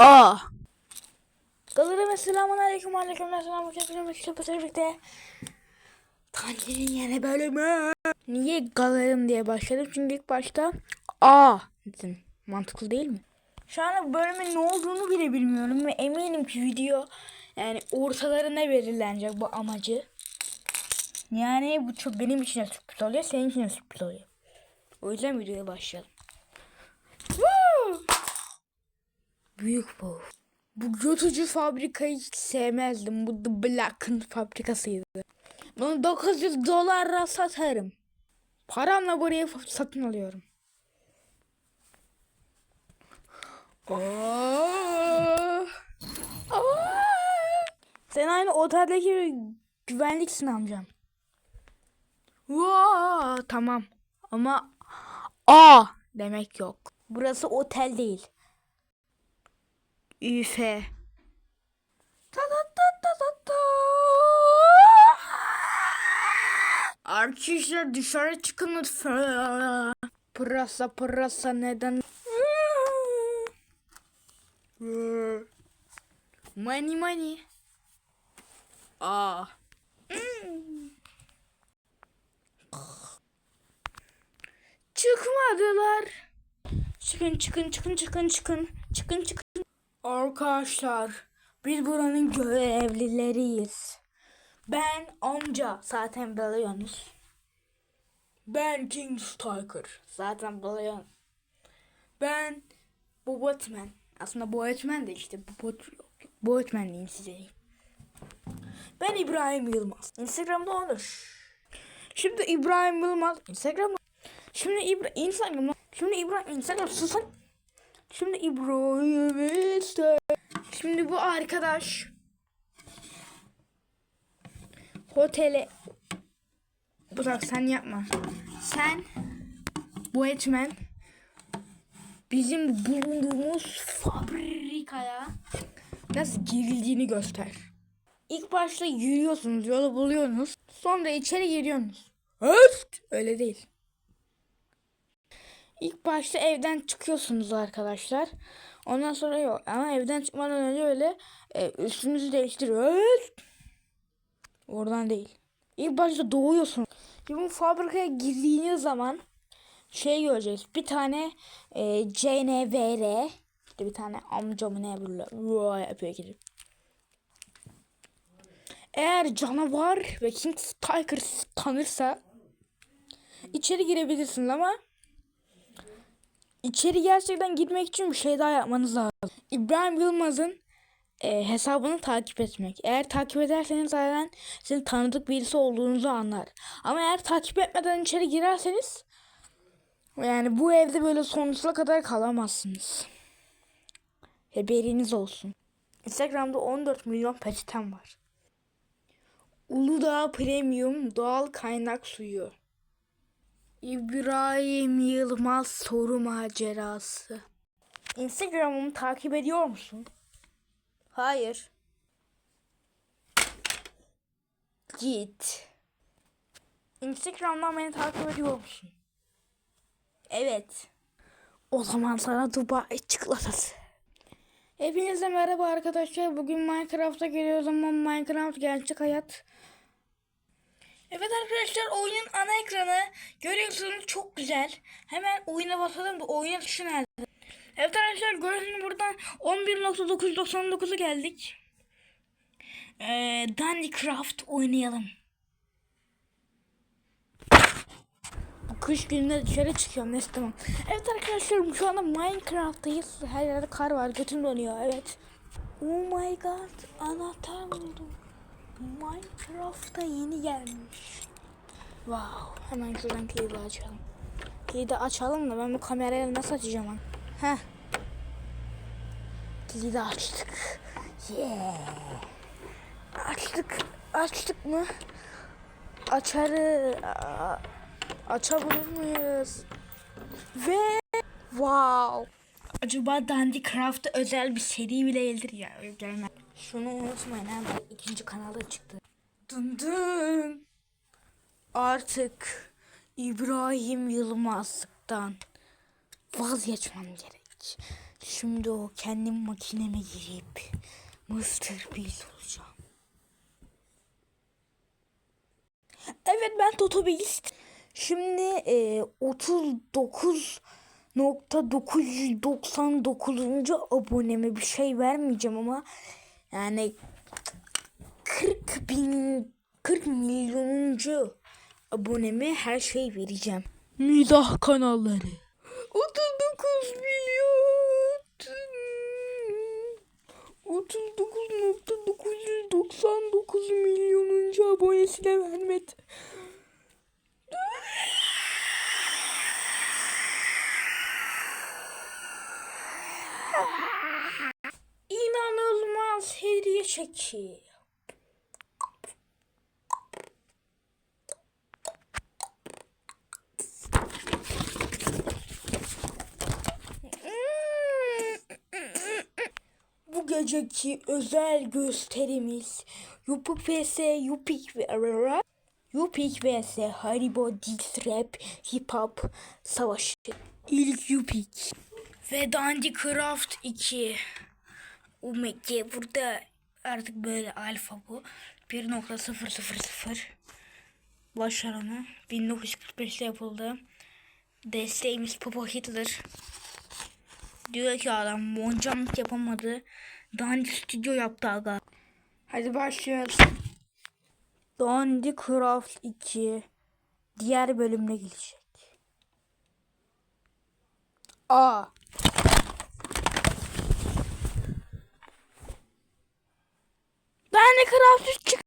A. Galeri ve selamun aleyküm aleyküm selam aleyküm kitapı birlikte Tanrı'nın yeni bölümü Niye galerim diye başladım çünkü ilk başta A dedim mantıklı değil mi? Şu an bölümün ne olduğunu bile bilmiyorum ve eminim ki video yani ortalarına belirlenecek bu amacı. Yani bu çok benim için de sürpriz oluyor, senin için de sürpriz oluyor. O yüzden videoya başlayalım. Büyük bu. Bu götücü fabrikayı hiç sevmezdim. Bu The Black'ın fabrikasıydı. Bunu 900 dolara satarım. Paramla burayı fa- satın alıyorum. Oh. Oh. Sen aynı oteldeki güvenliksin amcam. Wow, tamam. Ama A demek yok. Burası otel değil. Üfe. Ta ta ta ta ta ta. Arkadaşlar dışarı çıkın lütfen. Pırasa pırasa neden? Money money. Aa. Çıkmadılar. Çıkın çıkın çıkın çıkın çıkın. Çıkın çıkın. Arkadaşlar biz buranın görevlileriyiz. Ben amca zaten biliyorsunuz. Ben King Striker zaten biliyorsun. Ben Bobatman. Aslında Bobatman de işte Bobat yok. Bobatman diyeyim size. Ben İbrahim Yılmaz. Instagram'da olur. Şimdi İbrahim Yılmaz Instagram'da. Şimdi İbra Instagram'da. Şimdi İbrahim Instagram susun. Şimdi İbrahim işte. Şimdi bu arkadaş otele Bırak sen yapma. Sen bu etmen bizim bulunduğumuz fabrikaya nasıl girildiğini göster. İlk başta yürüyorsunuz, yolu buluyorsunuz. Sonra içeri giriyorsunuz. Evet, öyle değil. İlk başta evden çıkıyorsunuz arkadaşlar. Ondan sonra yok. Ama evden çıkmadan önce öyle e, üstünüzü değiştiriyoruz. Oradan değil. İlk başta doğuyorsunuz. Şimdi bu fabrikaya girdiğiniz zaman şey göreceğiz. Bir tane e, CNVR işte bir tane amcamı ne böyle. Eğer canavar ve King Tiger tanırsa içeri girebilirsiniz ama İçeri gerçekten girmek için bir şey daha yapmanız lazım. İbrahim Yılmaz'ın e, hesabını takip etmek. Eğer takip ederseniz zaten sizin tanıdık birisi olduğunuzu anlar. Ama eğer takip etmeden içeri girerseniz yani bu evde böyle sonsuza kadar kalamazsınız. Haberiniz olsun. Instagram'da 14 milyon peçetem var. Uludağ Premium doğal kaynak suyu. İbrahim Yılmaz soru macerası. Instagram'ımı takip ediyor musun? Hayır. Git. Instagram'dan beni takip ediyor musun? Evet. O zaman sana Dubai çikolatası. Hepinize merhaba arkadaşlar. Bugün Minecraft'a geliyoruz ama Minecraft gerçek hayat. Evet arkadaşlar oyunun ana ekranı görüyorsunuz çok güzel. Hemen oyuna basalım da oyuna tuşu nerede? Evet arkadaşlar görüyorsunuz buradan 11.999'a geldik. Ee, Dandycraft oynayalım. Kış gününde dışarı çıkıyorum neyse tamam. Evet arkadaşlar şu anda Minecraft'tayız. Her yerde kar var götüm donuyor evet. Oh my god anahtar buldum. Minecraft'a yeni gelmiş. Wow. Hemen şuradan kilidi açalım. Kilidi açalım da ben bu kamerayı nasıl açacağım lan? Heh. Kilidi açtık. Yeah. Açtık. Açtık mı? Açarı. Açabilir miyiz? Ve wow. Acaba Dandy Craft'a özel bir seri bile gelir ya. Gelmez. Şunu unutmayın bak ikinci kanalda çıktı. Dın dın. Artık İbrahim Yılmaz'lıktan vazgeçmem gerek. Şimdi o kendim makineme girip Mr. Beast olacağım. Evet ben Toto Beast. Şimdi e, 39.999. aboneme bir şey vermeyeceğim ama yani 40 bin 40 milyonuncu aboneme her şey vereceğim. Mizah kanalları. 39 milyon. 39.999 milyonuncu abonesine vermedi. Çeki. Bu geceki özel gösterimiz Yupik vs Yupik ve Yupik vs Haribo Diss Rap Hip Hop Savaşı. İlk Yupik. Ve Dandy Craft 2. Umeke burada artık böyle alfa bu. 1.000 başarımı 1945'te yapıldı. Desteğimiz Papa Hitler. Diyor ki adam moncamlık yapamadı. Dandy stüdyo yaptı aga. Hadi başlıyoruz. Dandy Craft 2 diğer bölümde gelecek. A. Dandy Craft 3 çık.